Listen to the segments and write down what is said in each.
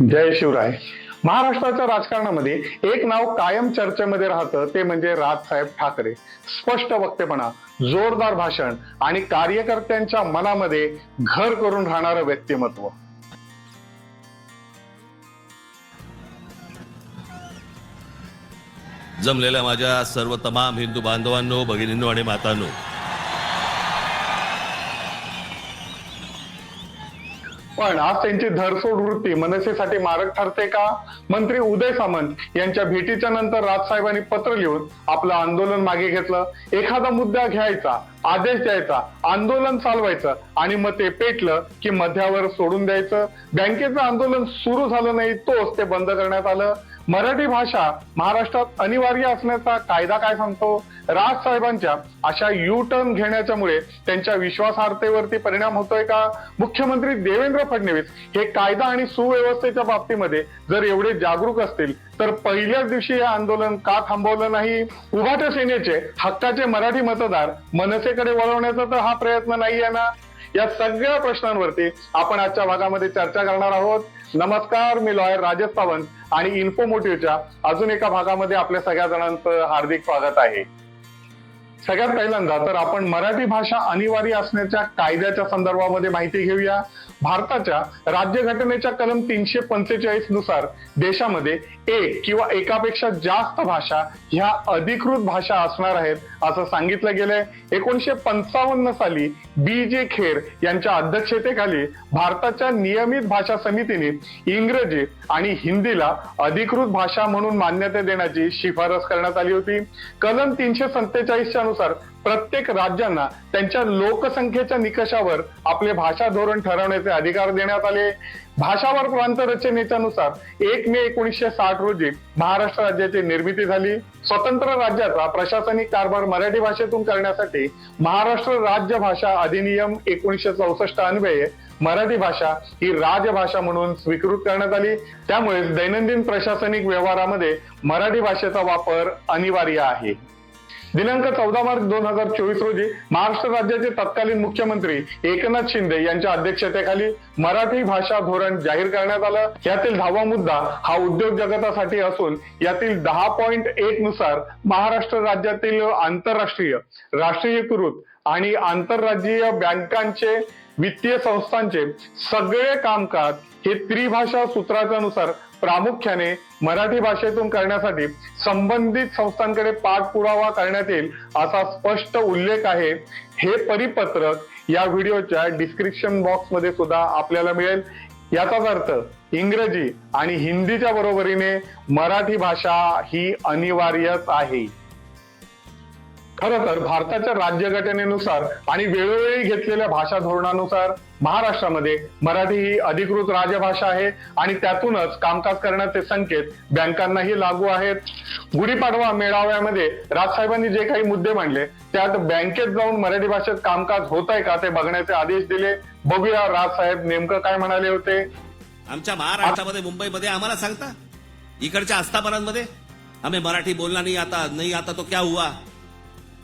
जय शिवराय. महाराष्ट्राच्या राजकारणामध्ये एक नाव कायम चर्चेमध्ये राहतं ते म्हणजे राजसाहेब ठाकरे. स्पष्ट वक्तेपणा जोरदार भाषण आणि कार्यकर्त्यांच्या मनामध्ये घर करून राहणारं व्यक्तिमत्व. जमलेल्या माझ्या सर्व तमाम हिंदू बांधवांनो भगिनींनो आणि मातांनो पण आज त्यांची धरसोड वृत्ती मनसेसाठी मारक ठरते का? मंत्री उदय सामंत यांच्या भेटीच्या नंतर राजसाहेबांनी पत्र लिहून आपलं आंदोलन मागे घेतलं. एखादा मुद्दा घ्यायचा आदेश द्यायचा आंदोलन चालवायचं आणि मग ते पेटलं की मध्यावर सोडून द्यायचं. बँकेचं आंदोलन सुरू झालं नाही तोच ते बंद करण्यात आलं. मराठी भाषा महाराष्ट्रात अनिवार्य असण्याचा कायदा काय सांगतो? राज साहेबांच्या अशा यू टर्न घेण्याच्यामुळे त्यांच्या विश्वासार्हतेवरती परिणाम होतोय का? मुख्यमंत्री देवेंद्र फडणवीस हे कायदा आणि सुव्यवस्थेच्या बाबतीमध्ये जर एवढे जागरूक असतील तर पहिल्याच दिवशी हे आंदोलन का थांबवलं नाही? उभाट्या सेनेचे हक्काचे मराठी मतदार मनसेकडे वळवण्याचा तर हा प्रयत्न नाही आहे ना? या सगळ्या प्रश्नांवरती आपण आजच्या भागामध्ये चर्चा करणार आहोत. नमस्कार मी लॉयर राजेश सावंत आणि इन्फोमोटिव्हच्या अजून एका भागामध्ये आपल्या सगळ्या जणांचं हार्दिक स्वागत आहे. सगळ्यात पहिल्यांदा तर आपण मराठी भाषा अनिवार्य असण्याच्या कायद्याच्या संदर्भामध्ये माहिती घेऊया. भारताच्या राज्यघटनेच्या कलम तीनशे पंचेचाळीसनुसार देशामध्ये एक किंवा एकापेक्षा जास्त भाषा ह्या अधिकृत भाषा असणार आहेत असं सांगितलं गेलंय. एकोणीशे पंचावन्न साली बी जे खेर यांच्या अध्यक्षतेखाली भारताच्या नियमित भाषा समितीने इंग्रजी आणि हिंदीला अधिकृत भाषा म्हणून मान्यता देण्याची शिफारस करण्यात आली होती. कलम तीनशे सत्तेचाळीसच्या नुसार प्रत्येक राज्यांना त्यांच्या लोकसंख्येच्या निकषावर आपले भाषा धोरण ठरवण्याचे अधिकार देण्यात आले. भाषावर प्रांत रचनेच्या नुसार एक मे एकोणीसशे साठ रोजी महाराष्ट्र राज्याची निर्मिती झाली. स्वतंत्र राज्याचा प्रशासनिक कारभार मराठी भाषेतून करण्यासाठी महाराष्ट्र राज्य भाषा अधिनियम एकोणीसशे चौसष्ट अन्वये मराठी भाषा ही राजभाषा म्हणून स्वीकृत करण्यात आली. त्यामुळे दैनंदिन प्रशासनिक व्यवहारामध्ये मराठी भाषेचा वापर अनिवार्य आहे. दिनांक चौदा मार्च दोन हजार चोवीस रोजी महाराष्ट्र राज्याचे तत्कालीन मुख्यमंत्री एकनाथ शिंदे यांच्या अध्यक्षतेखाली मराठी भाषा धोरण जाहीर करण्यात आलं. यातील दहावा मुद्दा हा उद्योग जगतासाठी असून यातील दहा पॉईंट एक नुसार महाराष्ट्र राज्यातील आंतरराष्ट्रीय राष्ट्रीयकृत आणि आंतरराज्यीय बँकांचे वित्तीय संस्थांचे सगळे कामकाज हे त्रिभाषा सूत्राच्या नुसार प्रामुख्याने मराठी भाषेतून करण्यासाठी संबंधित संस्थांकडे पाठपुरावा करण्यात येईल असा स्पष्ट उल्लेख आहे. हे परिपत्रक या व्हिडिओच्या डिस्क्रिप्शन बॉक्समध्ये सुद्धा आपल्याला मिळेल. याचाच अर्थ इंग्रजी आणि हिंदीच्या बरोबरीने मराठी भाषा ही अनिवार्यच आहे. खरं तर भारताच्या राज्यघटनेनुसार आणि वेळोवेळी घेतलेल्या भाषा धोरणानुसार महाराष्ट्रामध्ये मराठी ही अधिकृत राजभाषा आहे आणि त्यातूनच कामकाज करण्याचे संकेत बँकांनाही लागू आहेत. गुढीपाडवा मेळाव्यामध्ये राजसाहेबांनी जे काही मुद्दे मांडले त्यात बँकेत जाऊन मराठी भाषेत कामकाज होत आहे का ते बघण्याचे आदेश दिले. बघूया राजसाहेब नेमकं काय म्हणाले होते. आमच्या महाराष्ट्रामध्ये मुंबईमध्ये आम्हाला सांगता? इकडच्या आस्थापनांमध्ये? आम्ही मराठी बोलला नाही आता नाही आता तो क्या हुआ?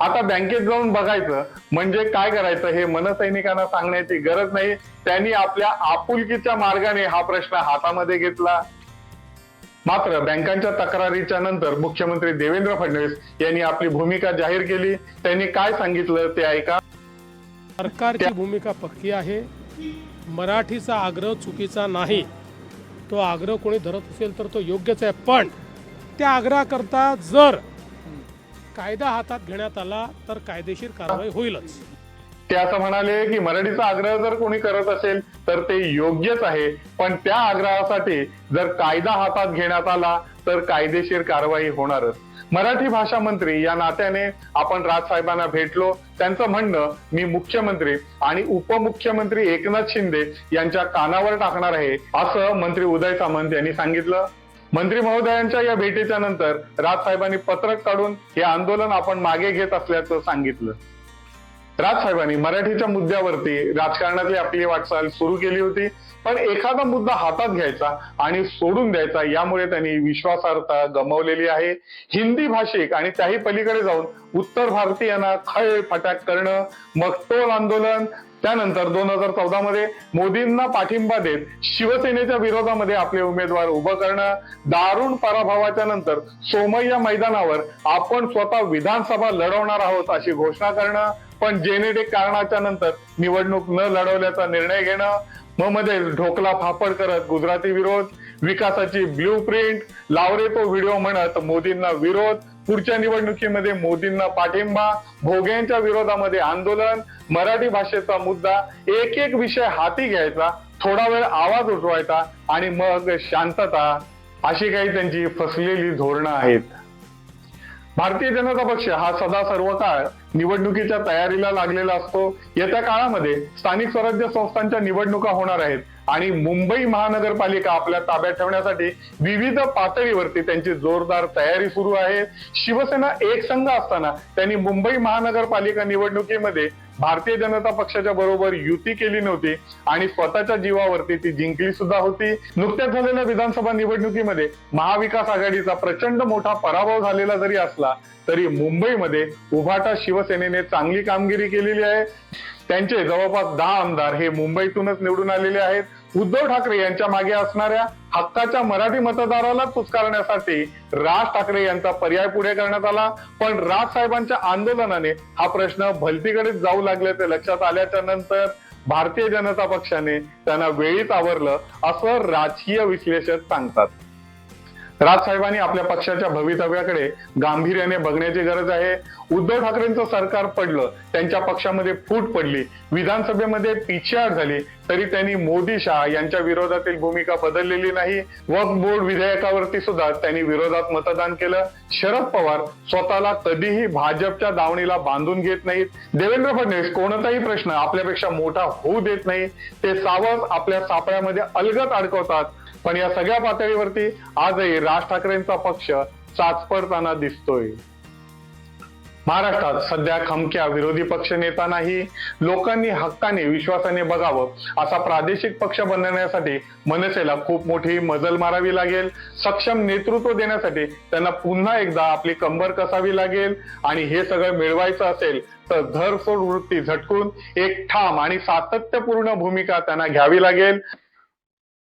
आता बँकेत जाऊन बघायचं म्हणजे काय करायचं हे मनसैनिकांना सांगण्याची गरज नाही. त्यांनी आपल्या आपुलकीच्या मार्गाने हा प्रश्न हातामध्ये घेतला. मात्र बँकांच्या तक्रारीच्या नंतर मुख्यमंत्री देवेंद्र फडणवीस यांनी आपली भूमिका जाहीर केली. त्यांनी काय सांगितलं ते ऐका. सरकारची भूमिका पक्की आहे. मराठीचा आग्रह चुकीचा नाही. तो आग्रह कोणी धरत असेल तर तो योग्यच आहे. पण त्या आग्रहाकरता जर कायदा हातात घेण्यात आला तर कायदेशीर कारवाई होईलच. ते असं म्हणाले की मराठीचा आग्रह जर कोणी करत असेल तर ते योग्यच आहे. पण त्या आग्रहासाठी जर कायदा हातात घेण्यात आला तर कायदेशीर कारवाई होणारच. मराठी भाषा मंत्री या नात्याने आपण राजसाहेबांना भेटलो. त्यांचं म्हणणं मी मुख्यमंत्री आणि उपमुख्यमंत्री एकनाथ शिंदे यांच्या कानावर टाकणार आहे असं मंत्री उदय सामंत यांनी सांगितलं. मंत्री महोदयांच्या या भेटीच्या नंतर राजसाहेबांनी पत्रक काढून हे आंदोलन आपण मागे घेत असल्याचं सांगितलं. राजसाहेबांनी मराठीच्या मुद्द्यावरती राजकारणातली आपली वाटचाल सुरू केली होती पण एखादा मुद्दा हातात घ्यायचा आणि सोडून द्यायचा यामुळे त्यांनी विश्वासार्हता गमावलेली आहे. हिंदी भाषिक आणि त्याही पलीकडे जाऊन उत्तर भारतीयांना खळ फटाक करणं मग टोल आंदोलन त्यानंतर दोन हजार चौदा मध्ये मोदींना पाठिंबा देत शिवसेनेच्या विरोधामध्ये आपले उमेदवार उभं करणं दारुण पराभवाच्या नंतर सोमय्या मैदानावर आपण स्वतः विधानसभा लढवणार आहोत अशी घोषणा करणं पण जेनेटिक कारणाच्या नंतर निवडणूक न लढवल्याचा निर्णय घेणं मग मध्ये ढोकला फापड करत गुजराती विरोध विकासाची ब्ल्यू प्रिंट लावरे तो व्हिडिओ म्हणत मोदींना विरोध पुढच्या निवडणुकीमध्ये मोदींना पाठिंबा भोग्यांच्या विरोधामध्ये आंदोलन मराठी भाषेचा मुद्दा एक एक विषय हाती घ्यायचा थोडा वेळ आवाज उठवायचा आणि मग शांतता अशी काही त्यांची फसलेली धोरणं आहेत. भारतीय जनता पक्ष हा सदा सर्व काळ निवडणुकीच्या तयारीला लागलेला असतो. येत्या काळामध्ये स्थानिक स्वराज्य संस्थांच्या निवडणुका होणार आहेत. आणि मुंबई महानगरपालिका आपल्या ताब्यात ठेवण्यासाठी विविध पातळीवरती त्यांची जोरदार तयारी सुरू आहे. शिवसेना एक संघ असताना त्यांनी मुंबई महानगरपालिका निवडणुकीमध्ये भारतीय जनता पक्षाच्या बरोबर युती केली नव्हती आणि स्वतःच्या जीवावरती ती जिंकली सुद्धा होती. नुकत्याच झालेल्या विधानसभा निवडणुकीमध्ये महाविकास आघाडीचा प्रचंड मोठा पराभव झालेला जरी असला तरी मुंबईमध्ये उभाटा शिवसेनेने चांगली कामगिरी केलेली आहे. त्यांचे जवळपास दहा आमदार हे मुंबईतूनच निवडून आलेले आहेत. उद्धव ठाकरे यांच्या मागे असणाऱ्या हक्काच्या मराठी मतदाराला पुचकारण्यासाठी राज ठाकरे यांचा पर्याय पुढे करण्यात आला. पण राज साहेबांच्या आंदोलनाने हा प्रश्न भलतीकडेच जाऊ लागल्याचे लक्षात आल्याच्यानंतर भारतीय जनता पक्षाने त्यांना वेळीच आवरलं असं राजकीय विश्लेषक सांगतात. राजसाहेबांनी आपल्या पक्षाच्या भवितव्याकडे गांभीर्याने बघण्याची गरज आहे. उद्धव ठाकरेंचं सरकार पडलं त्यांच्या पक्षामध्ये फूट पडली विधानसभेमध्ये पिछेहाट झाली तरी त्यांनी मोदी शहा यांच्या विरोधातील भूमिका बदललेली नाही. वक्फ बोर्ड विधेयकावरती सुद्धा त्यांनी विरोधात मतदान केलं. शरद पवार स्वतःला कधीही भाजपच्या दावणीला बांधून घेत नाहीत. देवेंद्र फडणवीस कोणताही प्रश्न आपल्यापेक्षा मोठा होऊ देत नाही. ते सावध आपल्या सापळ्यामध्ये अलगत अडकवतात. पण या सगळ्या पातळीवरती आजही राज ठाकरेंचा पक्ष चाचपडताना दिसतोय. महाराष्ट्रात सध्या खमक्या विरोधी पक्ष नेता नाही लोकांनी हक्काने विश्वासाने बघावं असा प्रादेशिक पक्ष बनवण्यासाठी मनसेला खूप मोठी मजल मारावी लागेल. सक्षम नेतृत्व देण्यासाठी त्यांना पुन्हा एकदा आपली कंबर कसावी लागेल आणि हे सगळं मिळवायचं असेल तर धरसोड वृत्ती झटकून एक ठाम आणि सातत्यपूर्ण भूमिका त्यांना घ्यावी लागेल.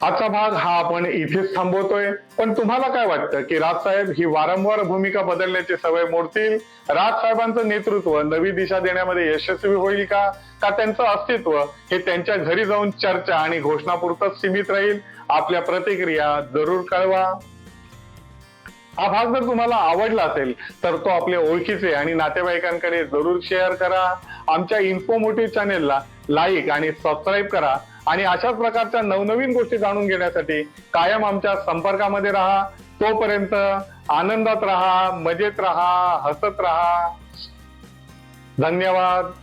आजचा भाग हा आपण इथेच थांबवतोय. पण तुम्हाला काय वाटतं की राजसाहेब ही वारंवार भूमिका बदलण्याची सवय मोडतील? राजसाहेबांचं नेतृत्व नवी दिशा देण्यामध्ये यशस्वी होईल का? का त्यांचं अस्तित्व हे त्यांच्या घरी जाऊन चर्चा आणि घोषणापुरतच सीमित राहील? आपल्या प्रतिक्रिया जरूर कळवा. हा भाग जर तुम्हाला आवडला असेल तर तो आपल्या ओळखीचे आणि नातेवाईकांकडे जरूर शेअर करा. आमच्या इन्फोमोटिव्ह चॅनेलला लाईक आणि सबस्क्राईब करा. आणि अशाच प्रकारच्या नवनवीन गोष्टी जाणून घेण्यासाठी कायम आमच्या संपर्कामध्ये राहा. तोपर्यंत आनंदात राहा मजेत राहा हसत राहा. धन्यवाद.